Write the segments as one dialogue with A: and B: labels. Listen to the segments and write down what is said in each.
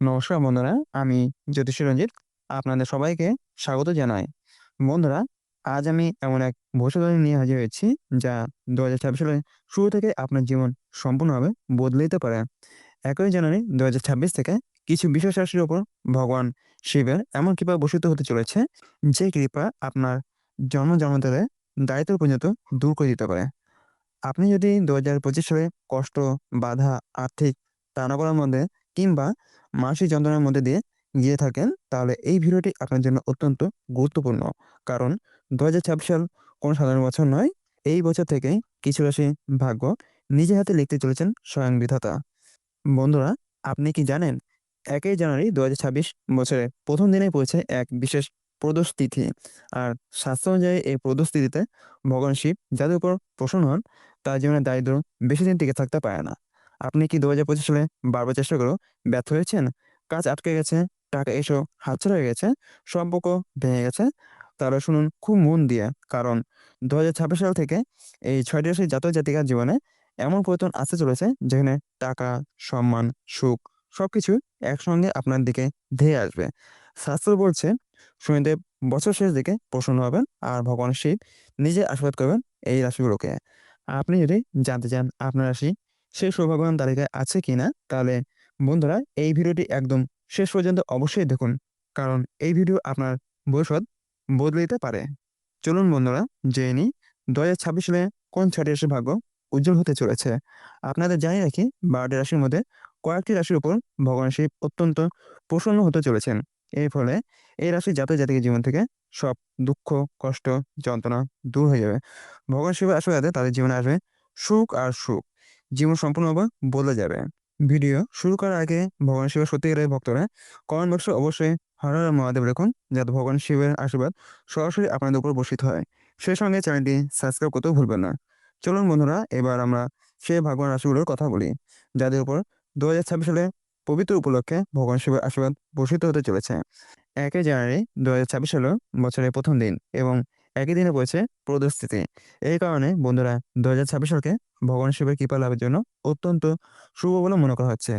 A: নমস্কার বন্ধুরা, আমি জ্যোতিষী রঞ্জিত। আপনাদের সবাইকে স্বাগত জানাই। বন্ধুরা, আজ আমি এমন এক ভবিষ্যৎবাণী নিয়ে হাজির হয়েছি যা ২০২৬ সালের শুরু থেকে আপনার জীবন সম্পূর্ণভাবে বদলে দিতে পারে। একই জানুয়ারি ২০২৬ থেকে কিছু বিশেষ রাশির উপর ভগবান শিবের এমন কৃপা বর্ষিত হতে চলেছে, যে কৃপা আপনার জন্ম জন্মান্তরের দায়িত্ব পর্যন্ত দূর করে দিতে পারে। আপনি যদি ২০২৫ সালে কষ্ট, বাধা, আর্থিক টানাপোড়েনের মধ্যে কিংবা মানসিক যন্ত্রণার মধ্যে দিয়ে গিয়ে থাকেন, তাহলে এই ভিডিওটি আপনার জন্য অত্যন্ত গুরুত্বপূর্ণ। কারণ ২০২৬ সাল কোনো সাধারণ বছর নয়। এই বছর থেকেই কিছু রাশির ভাগ্য নিজের হাতে লিখতে চলেছেন স্বয়ং বিধাতা। বন্ধুরা, আপনি কি জানেন একই জানুয়ারি ২০২৬ বছরের ১ম দিনেই পড়েছে এক বিশেষ প্রদোষ তিথি। আর শাস্ত্র অনুযায়ী এই প্রদোষ তিথিতে ভগবান শিব যাদের উপর প্রসন্ন হন, তার জীবনে দারিদ্র্য বেশিদিন টিকে থাকতে পারে না। আপনি কি ২০২৫ সালে বারবার চেষ্টা করেও ব্যর্থ হয়েছেন? কাজ আটকে গেছে, টাকা এসেও হাতছাড়া হয়ে গেছে, সম্পর্ক ভেঙে গেছে? তাহলে শুনুন খুব মন দিয়ে। কারণ ২০২৬ সাল থেকে এই ছয়টি রাশির জাতীয় জাতিকার জীবনে এমন পরিবর্তন আসতে চলেছে, যেখানে টাকা, সম্মান, সুখ সবকিছু একসঙ্গে আপনার দিকে ধেয়ে আসবে। শাস্ত্র বলছে, শনিদেব বছর শেষ দিকে প্রসন্ন হবেন আর ভগবান শিব নিজে আশীর্বাদ করবেন এই রাশিগুলোকে। আপনি যদি জানতে চান আপনার রাশি সেই সৌভাগ্যবান তালিকায় আছে কিনা, তাহলে বন্ধুরা এই ভিডিওটি একদম শেষ পর্যন্ত অবশ্যই দেখুন। কারণ এই ভিডিও আপনার ভবিষ্যৎ বদলে দিতে পারে। চলুন বন্ধুরা জেনে নিই ২০২৬ সালে কোন ৬টি রাশির ভাগ্য উজ্জ্বল হতে চলেছে। আপনাদের জানিয়ে রাখি ১২টি রাশির মধ্যে কয়েকটি রাশির উপর ভগবান শিব অত্যন্ত প্রসন্ন হতে চলেছেন। এর ফলে এই রাশির জাতক জাতিকের জীবন থেকে সব দুঃখ, কষ্ট, যন্ত্রণা দূর হয়ে যাবে। ভগবান শিবের আশীর্বাদে তাদের জীবনে আসবে সুখ আর সুখ। জীবন সম্পূর্ণভাবে বদলে যাবে। ভিডিও শুরু করার আগে ভগবান শিবের সত্যিকারের ভক্তরা কমেন্ট বক্সে অবশ্যই হর হর মহাদেব লিখুন, যাতে ভগবান শিবের আশীর্বাদ সরাসরি আপনাদের উপর বর্ষিত হয়। সেই সঙ্গে চ্যানেলটি সাবস্ক্রাইব করতেও ভুলবেন না। চলুন বন্ধুরা, এবার আমরা সেই ভগবান রাশিগুলোর কথা বলি, যাদের উপর ২০২৬ সালে পবিত্র উপলক্ষে ভগবান শিবের আশীর্বাদ বর্ষিত হতে চলেছে। ১ই জানুয়ারি ২০২৬ হলো বছরের প্রথম দিন এবং একই দিনে পড়েছে প্রদোষ তিথি। এই কারণে বন্ধুরা ২০২৬ সালকে ভগবান শিবের কৃপা লাভের জন্য অত্যন্ত শুভ বলে মনে করা হচ্ছে।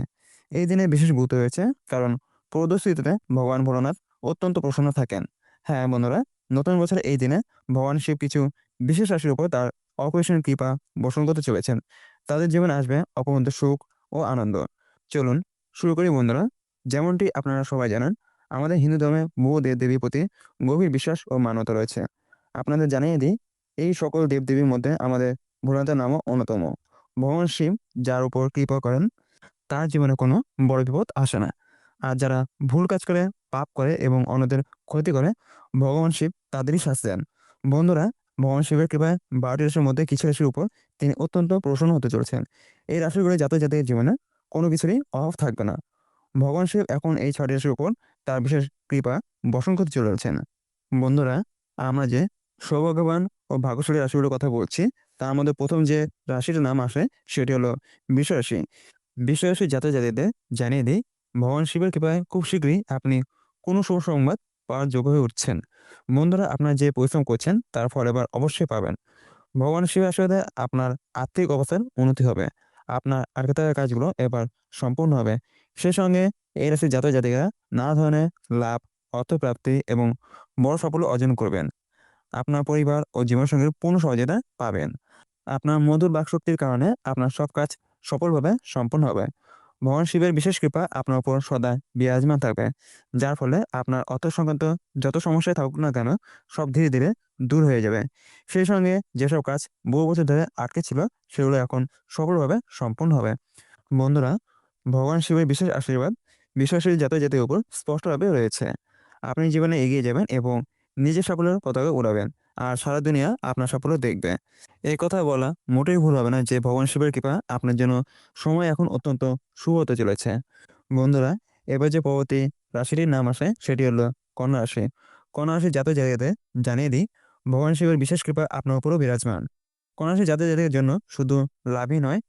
A: এই দিনে বিশেষ গুরুত্ব রয়েছে কারণ প্রদোষ তিথিতে ভগবান ভোলানাথ অত্যন্ত প্রসন্ন থাকেন। হ্যাঁ বন্ধুরা, নতুন বছরের এই দিনে ভগবান শিব কিছু বিশেষ রাশির উপর তার অপরিসীম কৃপা বর্ষণ করতে চলেছেন। তাদের জীবনে আসবে অপরন্ত সুখ ও আনন্দ। চলুন শুরু করি বন্ধুরা। যেমনটি আপনারা সবাই জানেন, আমাদের হিন্দু ধর্মে বহু দেব-দেবীর প্রতি গভীর বিশ্বাস ও মান্যতা রয়েছে। আপনাদের জানিয়ে দিই, এই সকল দেব-দেবীর মধ্যে আমাদের ভোলানাথের নামও অন্যতম। ভগবান শিব যার উপর কৃপা করেন, তার জীবনে কোনো বড় বিপদ আসে না। আর যারা ভুল কাজ করে, পাপ করে এবং অন্যদের ক্ষতি করে, ভগবান শিব তাদেরই শাস্তি দেন। বন্ধুরা, ভগবান শিবের কৃপায় ১২টি রাশির মধ্যে কিছু রাশির উপর তিনি অত্যন্ত প্রসন্ন হতে চলেছেন। এই রাশিগুলোর জাতক জাতিকের জীবনে কোনো কিছুরই অভাব থাকবে না। ভগবান শিব এখন এই ৬টি রাশির উপর তার বিশেষ কৃপা বসন করতে চলেছেন। বন্ধুরা, আমরা যে সৌভাগ্যবান ও ভাগ্যশালী রাশিগুলোর কথা বলছি, তার মধ্যে প্রথম যে রাশির নাম আসে সেটি হলো বৃষ রাশি। বৃষ রাশির জানিয়ে দিই, ভগবান শিবের কৃপায় খুব শীঘ্রই আপনি কোনো শুভ সংবাদ পাওয়ার যোগ্য হয়ে উঠছেন। বন্ধুরা, আপনার যে পরিশ্রম করছেন তার ফল এবার অবশ্যই পাবেন। ভগবান শিবের আশীর্বাদে আপনার আর্থিক অবস্থার উন্নতি হবে। আপনার থাকা কাজগুলো এবার সম্পূর্ণ হবে। সেই সঙ্গে এই রাশির জাতক জাতিকারা নানা ধরনের লাভ, অর্থপ্রাপ্তি এবং বড় সাফল্য অর্জন করবেন। আপনার পরিবার ও জীবনসঙ্গীর পূর্ণ সহযোগিতা পাবেন। আপনার মধুর বাকশক্তির কারণে আপনার সব কাজ সফলভাবে সম্পন্ন হবে। ভগবান শিবের বিশেষ কৃপা আপনার উপর সদা বিরাজমান থাকবে, যার ফলে আপনার অর্থ সংক্রান্ত যত সমস্যায় থাকুক না কেন, সব ধীরে ধীরে দূর হয়ে যাবে। সেই সঙ্গে যেসব কাজ বহু বছর ধরে আটকে ছিল, সেগুলো এখন সফলভাবে সম্পন্ন হবে। বন্ধুরা, ভগবান শিবের বিশেষ আশীর্বাদ বিশ্বাসের জাতীয় জাতির উপর স্পষ্টভাবে রয়েছে। আপনি জীবনে এগিয়ে যাবেন এবং নিজের সাফল্যের পতাকা উড়াবেন, আর সারা দুনিয়া আপনার সাফল্য দেখবে। এই কথা বলা মোটেই ভুল হবে না যে ভগবান শিবের কৃপা আপনার জন্য সময় এখন অত্যন্ত শুভ হতে চলেছে। বন্ধুরা, এবার যে পরবর্তী রাশিটির নাম আসে সেটি হলো কন্যা রাশি। কন্যা রাশির জাতক জাতিকাদের জানিয়ে দিই, ভগবান শিবের বিশেষ কৃপা আপনার উপরও বিরাজমান। কন্যা রাশির জাতক জাতিকের জন্য শুধু লাভই নয়,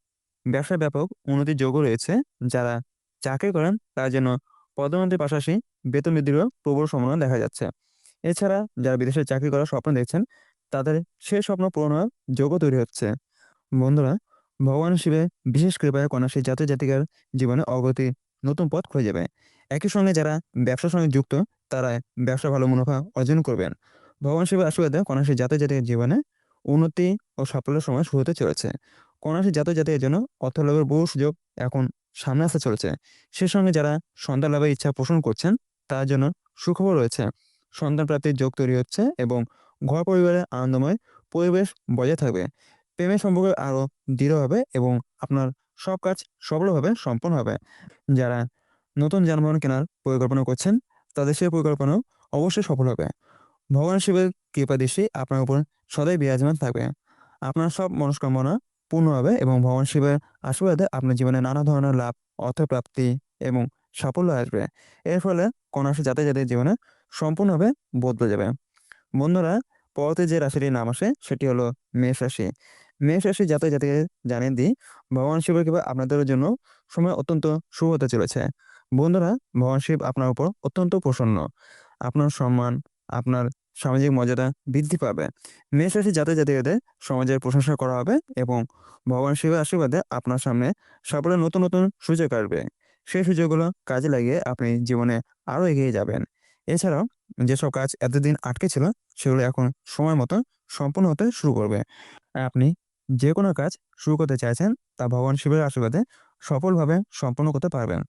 A: ব্যবসায় ব্যাপক উন্নতির যোগও রয়েছে। যারা চাকরি করেন তার জন্য পদোন্নতির পাশাপাশি বেতন বৃদ্ধিরও প্রবল সম্ভাবনা দেখা যাচ্ছে। এছাড়া যারা বিদেশে চাকরি করার স্বপ্ন দেখছেন, তাদের সেই স্বপ্ন পূরণ হওয়ার যোগও তৈরি হচ্ছে। বন্ধুরা, ভগবান শিবের বিশেষ কৃপায় কন্যা রাশির জাতক জাতিকার জীবনে অগ্রগতি নতুন পথ খুঁজে যাবে একই সঙ্গে যারা ব্যবসার সঙ্গে যুক্ত তারা ব্যবসা ভালো মুনাফা অর্জন করবেন। ভগবান শিবের আশীর্বাদে কন্যাশ্রী জাতক জাতির জীবনে উন্নতি ও সাফল্যের সময় শুরু হতে চলেছে। কন্যাশ্রী জাতক জাতির জন্য অর্থ লাভের বহু সুযোগ এখন সামনে আসতে চলেছে। সে সঙ্গে যারা সন্তান লাভের ইচ্ছা পোষণ করছেন তার জন্য সুখবর রয়েছে। সন্তান প্রাপ্তির যোগ তৈরি হচ্ছে এবং ঘর পরিবারের আনন্দময় পরিবেশ বজায় থাকবে। প্রেমের সম্পর্ক আরও দৃঢ় হবে এবং আপনার সব কাজ সফলভাবে সম্পন্ন হবে। যারা নতুন যানবাহন কেনার পরিকল্পনা করছেন, তাদের সেই পরিকল্পনাও অবশ্যই সফল হবে। ভগবান শিবের কৃপা দৃষ্টি আপনার উপর সদাই বিরাজমান থাকবে। আপনার সব মনস্কামনা পূর্ণ হবে এবং ভগবান শিবের আশীর্বাদে আপনার জীবনে নানা ধরনের লাভ, অর্থপ্রাপ্তি এবং সাফল্য আসবে। এর ফলে কন্যাশ্রী জাতি জাতির জীবনে সম্পূর্ণভাবে বদলে যাবে। বন্ধুরা পরতে যে রাশিটির নাম আসে, সেটি হলো মেষ রাশি। মেষ রাশি যাতে যাতে জানিয়ে দিই, ভগবান শিবের কৃপা আপনাদের জন্য সময় অত্যন্ত শুভ হতে চলেছে। বন্ধুরা, ভগবান শিব আপনার উপর অত্যন্ত প্রসন্ন। আপনার সম্মান, আপনার সামাজিক মর্যাদা বৃদ্ধি পাবে। মেষ রাশি জাতক জাতিকাদের সমাজের প্রশংসা করা হবে এবং ভগবান শিবের আশীর্বাদে আপনার সামনে সাফল্যের নতুন নতুন সুযোগ আসবে। সেই সুযোগগুলো কাজে লাগিয়ে আপনি জীবনে আরও এগিয়ে যাবেন। এছাড়াও যেসব কাজ এতদিন আটকে ছিল, সেগুলো এখন সময় মতো সম্পূর্ণ হতে শুরু করবে। আপনি যে কোনো কাজ শুরু করতে চাইছেন, তা ভগবান শিবের আশীর্বাদে সফলভাবে সম্পন্ন করতে পারবেন।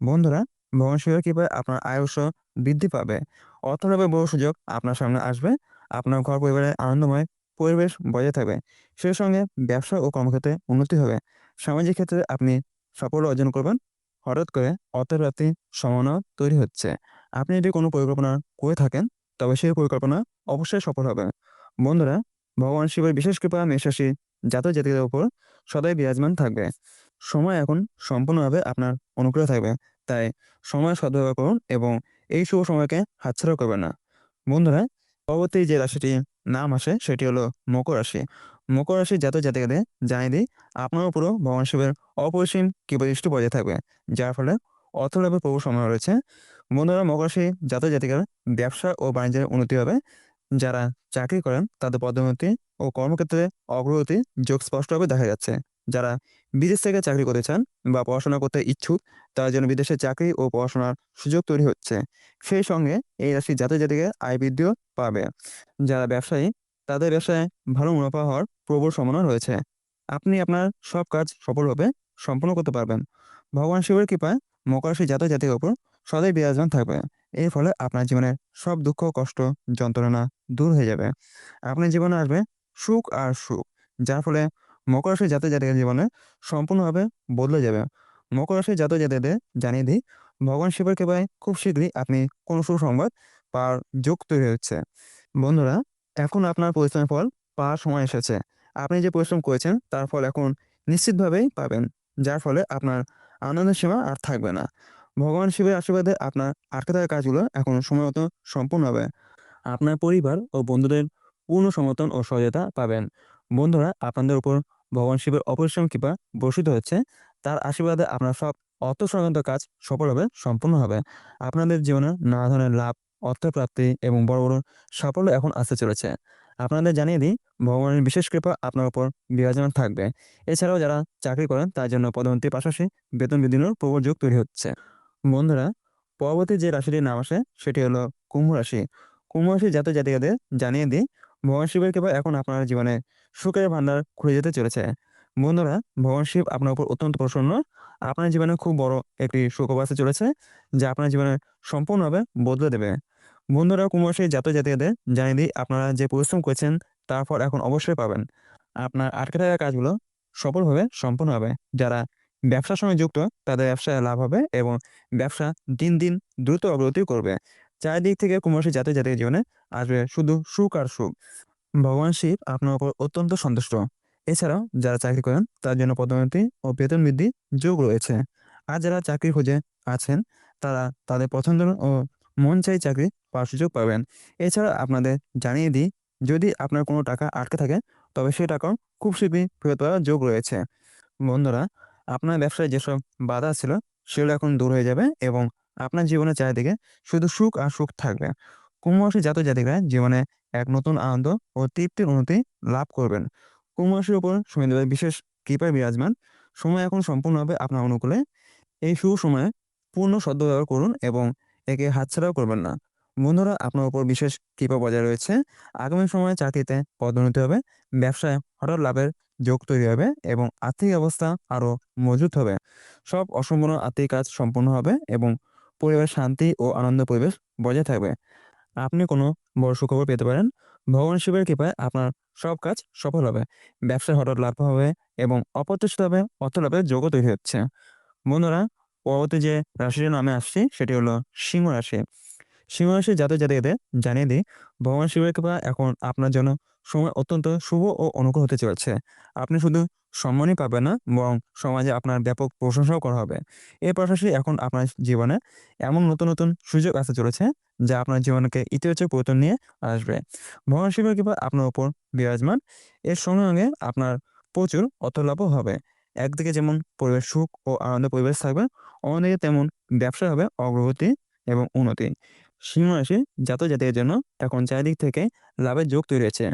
A: বন্ধুরা, ভগবান শিবের কৃপায় আপনার আয়ুষ্য বৃদ্ধি পাবে। অর্থলাভের বহু সুযোগ আপনার সামনে আসবে। আপনার ঘর পরিবারের আনন্দময় পরিবেশ বজায় থাকবে। সেই সঙ্গে ব্যবসা ও কর্মক্ষেত্রে উন্নতি হবে। সামাজিক ক্ষেত্রে আপনি সাফল্য অর্জন করবেন। হঠাৎ করে অর্থপ্রাপ্তির সম্ভাবনা তৈরি হচ্ছে। আপনি যদি কোনো পরিকল্পনা করে থাকেন, তবে সেই পরিকল্পনা অবশ্যই সফল হবে। বন্ধুরা, ভগবান শিবের বিশেষ কৃপা মেষরাশি জাতক জাতিদের উপর সদাই বিরাজমান থাকবে। সময় এখন সম্পূর্ণভাবে আপনার অনুগ্রহ থাকবে, তাই সময় সদ্ব্যবহার করুন এবং এই শুভ সময়কে হাতছাড়া করবেন না। বন্ধুরা, পরবর্তী যে রাশিটি নাম আসে, সেটি হলো মকর রাশি। মকর রাশির জাতক জাতিকাদের জানিয়ে দিই, আপনার উপরও ভগবান শিবের অপরিসীম কৃপদৃষ্টি বজায় থাকবে, যার ফলে অর্থ লাভের প্রভু সময় রয়েছে। বন্ধুরা মকর রাশি জাতক জাতিকার ব্যবসা ও বাণিজ্যের উন্নতি হবে। যারা চাকরি করেন, তাদের পদোন্নতি ও কর্মক্ষেত্রে অগ্রগতি যোগ স্পষ্টভাবে দেখা যাচ্ছে। যারা বিদেশ থেকে চাকরি করতে চান বা পড়াশোনা করতে ইচ্ছুক, তার জন্য বিদেশে চাকরি ও পড়াশোনার সুযোগ তৈরি হচ্ছে। সেই সঙ্গে এই রাশি জাতক জাতিকে আয় বৃদ্ধিও পাবে। যারা ব্যবসায়ী, তাদের ব্যবসায় ভালো মুনাফা হওয়ার প্রবল সম্ভাবনা রয়েছে। আপনি আপনার সব কাজ সফলভাবে সম্পন্ন করতে পারবেন। ভগবান শিবের কৃপায় মকর রাশি জাতক জাতির ওপর সদাই বিরাজমান থাকবে। এর ফলে আপনার জীবনের সব দুঃখ, কষ্ট, যন্ত্রণা দূর হয়ে যাবে। আপনার জীবনে আসবে সুখ আর সুখ, যার ফলে মকর রাশির জাতক জাতিকের জীবনে সম্পূর্ণভাবে বদলে যাবে। মকর রাশির জাতক জাতিদের জানিয়ে দিই, ভগবান শিবের কৃপায় খুব শীঘ্রই আপনি কোনো সুসংবাদ পাওয়ার যোগ তৈরি হচ্ছে। বন্ধুরা, এখন আপনার পরিশ্রমের ফল পাওয়ার সময় এসেছে। আপনি যে পরিশ্রম করেছেন, তার ফল এখন নিশ্চিতভাবেই পাবেন, যার ফলে আপনার আনন্দের সীমা আর থাকবে না। ভগবান শিবের আশীর্বাদে আপনার আটকে থাকা কাজগুলো এখন সময় মতো সম্পূর্ণ হবে। আপনার পরিবার ও বন্ধুদের পূর্ণ সমর্থন ও সহায়তা পাবেন। বন্ধুরা, আপনাদের উপর ভগবান শিবের অপরিশ্রম কৃপা বর্ষিত হচ্ছে। তার আশীর্বাদে আপনার সব অর্থ সংক্রান্ত কাজ সফলভাবে সম্পূর্ণ হবে। আপনাদের জীবনে নানা ধরনের লাভ, অর্থপ্রাপ্তি এবং বড় বড় সাফল্য এখন আসতে চলেছে। আপনাদের জানিয়ে দিই, ভগবানের বিশেষ কৃপা আপনার উপর বিরাজমান থাকবে। এছাড়াও যারা চাকরি করেন, তার জন্য পদোন্নতির পাশাপাশি বেতন বৃদ্ধির প্রবল যোগ তৈরি হচ্ছে। বন্ধুরা, পরবর্তী যে রাশিটির নাম আসে, সেটি হলো কুম্ভ রাশি। কুম্ভ রাশি জাতক জাতিকাদের জানিয়ে দিই, ভগবান শিবের কৃপা এখন আপনার জীবনে সুখের ভান্ডার খুলে যেতে চলেছে। বন্ধুরা, ভগবান শিব আপনার উপর অত্যন্ত প্রসন্ন। আপনার জীবনে খুব বড় একটি সুখবর আসতে চলেছে, যা আপনার জীবনে সম্পূর্ণভাবে বদলে দেবে। বন্ধুরা, কুম্ভ রাশির জাতক জাতিকাদের জানিয়ে দিই, আপনারা যে পরিশ্রম করেছেন তারপর এখন অবশ্যই পাবেন। আপনার আটকে থাকা কাজগুলো সফলভাবে সম্পন্ন হবে। যারা ব্যবসার সঙ্গে যুক্ত, তাদের ব্যবসায় লাভ হবে এবং ব্যবসা দিন দিন দ্রুত অগ্রগতি করবে। চারিদিক থেকে কুম্ভরাশি জাতক জাতির জীবনে আসবে শুধু সুখ আর সুখ। ভগবান শিব আপনার উপর অত্যন্ত সন্তুষ্ট। এছাড়াও যারা চাকরি করেন, তার জন্য পদোন্নতি ও বেতন বৃদ্ধি যোগ রয়েছে। আর যারা চাকরি খুঁজে আছেন, তারা তাদের পছন্দ ও মন চাই চাকরি পাওয়ার সুযোগ পাবেন। এছাড়া আপনাদের জানিয়ে দিই, যদি আপনার কোনো টাকা আটকে থাকে, তবে সেই টাকাও খুব শীঘ্রই ফেরত পাওয়ার যোগ রয়েছে। বন্ধুরা আপনার ব্যবসায় যেসব বাধা ছিল, সেগুলো এখন দূর হয়ে যাবে এবং আপনার জীবনের চারিদিকে শুধু সুখ আর সুখ থাকবে। কুম্ভ রাশি জাতক জাতিকারা জীবনে এক নতুন আনন্দ ও তৃপ্তির উন্নতি লাভ করবেন। কুম্ভ রাশির উপর শনিদেবের বিশেষ কৃপায় বিরাজমান। সময় এখন সম্পূর্ণভাবে আপনার অনুকূলে। এই শুভ সময়ে পূর্ণ সদ্ব্যবহার করুন এবং একে হাতছাড়াও করবেন না। বন্ধুরা, আপনার উপর বিশেষ কৃপা বজায় রয়েছে। আগামী সময়ে চাকরিতে পদোন্নতি হবে। ব্যবসায় হঠাৎ লাভের যোগ তৈরি হবে এবং আর্থিক অবস্থা আরও মজবুত হবে। সব অসম্পূর্ণ আর্থিক কাজ সম্পূর্ণ হবে এবং পরিবারের শান্তি ও আনন্দ পরিবেশ বজায় থাকবে। আপনি কোনো বড় সুখবর পেতে পারেন। ভগবান শিবের কৃপায় আপনার সব কাজ সফল হবে। ব্যবসায় হঠাৎ লাভ হবে এবং অপ্রত্যাশিতভাবে অর্থ লাভের যোগও তৈরি হচ্ছে। বন্ধুরা, পরবর্তী যে রাশিটির নামে আসছি, সেটি হলো সিংহ রাশি। সিংহ রাশি জাতক জাতিকাদের জানিয়ে দিই। ভগবান শিবের কৃপা এখন আপনার জন্য সময় অত্যন্ত শুভ ও অনুকূল হতে চলেছে। আপনি শুধু সম্মানই পাবেন না, বরং সমাজে আপনার ব্যাপক প্রশংসাও করা হবে। এর পাশাপাশি এখন আপনার জীবনে এমন নতুন নতুন সুযোগ আসতে চলেছে, যা আপনার জীবনকে ইতিবাচক পরিবর্তন নিয়ে আসবে। ভগবান শিবের কৃপা আপনার উপর বিরাজমান। এর সঙ্গে সঙ্গে আপনার প্রচুর অর্থ লাভও হবে। একদিকে যেমন পরিবেশ সুখ ও আনন্দ পরিবেশ থাকবে, অন্যদিকে তেমন ব্যবসা হবে অগ্রগতি এবং উন্নতি। সিংহ রাশি জাতক জাতির জন্য এখন চারিদিক থেকে লাভের যোগ তৈরি হয়েছে।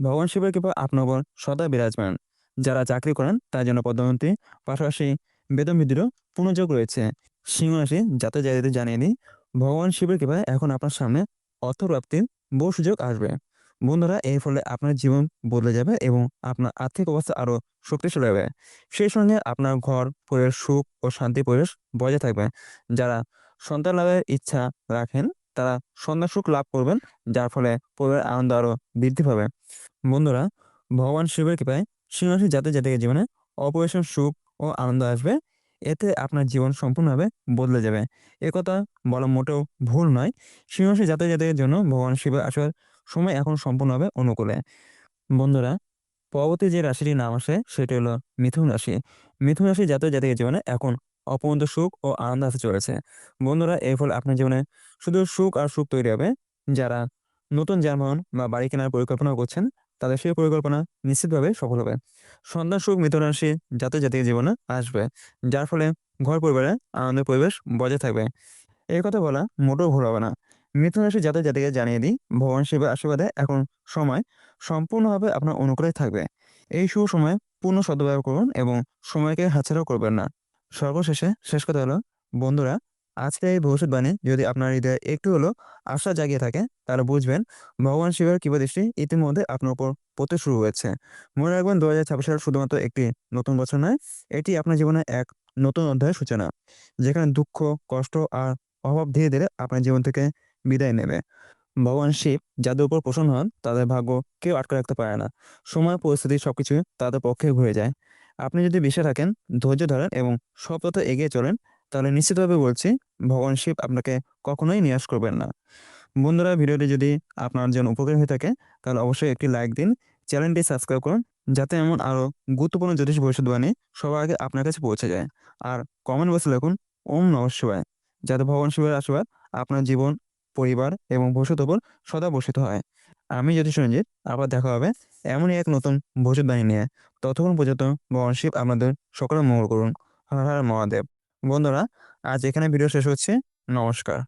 A: ভগবান শিবের কৃপা আপনার সদা বিরাজমান। যারা চাকরি করেন, তার জন্য পদোন্নতি, পাশাপাশি বেতন বৃদ্ধিরও পুনর্যোগ রয়েছে। সিংহ রাশি জাতক জাতিদের জানিয়ে দিই, ভগবান শিবের কৃপায় এখন আপনার সামনে অর্থ প্রাপ্তির বহু সুযোগ আসবে। বন্ধুরা, এর ফলে আপনার জীবন বদলে যাবে এবং আপনার আর্থিক অবস্থা আরও শক্তিশালী হবে। সেই সঙ্গে আপনার ঘর, পরিবেশ, সুখ ও শান্তি পরিবেশ বজায় থাকবে। যারা সন্তান লাভের ইচ্ছা রাখেন তারা সন্তান সুখ লাভ করবেন, যার ফলে পরিবারের আনন্দ আরও বৃদ্ধি পাবে। বন্ধুরা, ভগবান শিবের কৃপায় সিংহাসী জাতি জাতিকে জীবনে অপরেশন সুখ ও আনন্দ আসবে। এতে আপনার জীবন সম্পূর্ণভাবে বদলে যাবে। একথা বলা মোটেও ভুল নয়। সিংহাসী জাতি জাতির জন্য ভগবান শিবের আসার সময় এখন সম্পূর্ণভাবে অনুকূলে। বন্ধুরা, পরবর্তী যে রাশিটির নাম আসে, সেটি হলো মিথুন রাশি। মিথুন রাশি জাতীয় জাতির জীবনে এখন অপূর্ণ সুখ ও আনন্দ আসতে চলেছে। বন্ধুরা, এর ফলে আপনার জীবনে শুধু সুখ আর সুখ তৈরি হবে। যারা নতুন যানবাহন বা বাড়ি কেনার পরিকল্পনা করছেন, তাদের সেই পরিকল্পনা নিশ্চিতভাবে সফল হবে। সন্তান সুখ মিথুন রাশি জাতীয় জাতির জীবনে আসবে, যার ফলে ঘর পরিবারে আনন্দের পরিবেশ বজায় থাকবে। এই কথা বলা মোটেও ভুল হবে না। মিথুন রাশি জাতীয় জাতিকে জানিয়ে দিই, ভগবান শিবের আশীর্বাদে এখন সময় সম্পূর্ণভাবে আপনার অনুকূলে থাকবে। এই শুভ সময়ে পূর্ণ সদ্ব্যবহার করুন এবং সময়কে হাতছাড়াও করবেন না। সর্বশেষে শেষ কথা হলো, বন্ধুরা, আজকে এই ভবিষ্যৎবাণী যদি আপনার হৃদয়ে একটু হলো আশা জাগিয়ে থাকে, তাহলে বুঝবেন ভগবান শিবের কৃপা দৃষ্টি ইতিমধ্যে আপনার উপর পড়তে শুরু হয়েছে। মনে রাখবেন দু হাজার ছাব্বিশ সাল শুধুমাত্র একটি নতুন বছর নয়, এটি আপনার জীবনে এক নতুন অধ্যায়ের সূচনা, যেখানে দুঃখ, কষ্ট আর অভাব ধীরে ধীরে আপনার জীবন থেকে বিদায় নেবে। ভগবান শিব যাদের উপর প্রসন্ন হন, তাদের ভাগ্য কেউ আটকে রাখতে পারে না। সময়, পরিস্থিতি সবকিছু তাদের পক্ষে ঘুরে যায়। আপনি যদি বিশ্বাস থাকেন, ধৈর্য ধরেন এবং পথে এগিয়ে চলেন, তাহলে নিশ্চিতভাবে বলছি ভগবান শিব আপনাকে কখনোই নিরাশ করবেন না। বন্ধুরা, ভিডিওটি যদি আপনার জন্য উপকারী হয়ে থাকে, তাহলে অবশ্যই একটি লাইক দিন, চ্যানেলটি সাবস্ক্রাইব করুন, যাতে এমন আরও গুরুত্বপূর্ণ জ্যোতিষ ভবিষ্যৎবাণী সবার আগে আপনার কাছে পৌঁছে যায়। আর কমেন্ট বক্সে লিখুন, ওম নমঃ শিবায় যাতে ভগবান শিবের আশীর্বাদ আপনার জীবন, পরিবার এবং ভবিষ্যৎ উপর সদা বসিত হয়। আমি জ্যোতিষ রঞ্জিত আবার দেখা হবে এমনই এক নতুন ভবিষ্যৎবাণী নিয়ে। ততক্ষণ পর্যন্ত ভগবান শিব আপনাদের সকলের মঙ্গল করুন। হর হর মহাদেব। বন্ধুরা, আজ এখানে ভিডিও শেষ হচ্ছে। নমস্কার।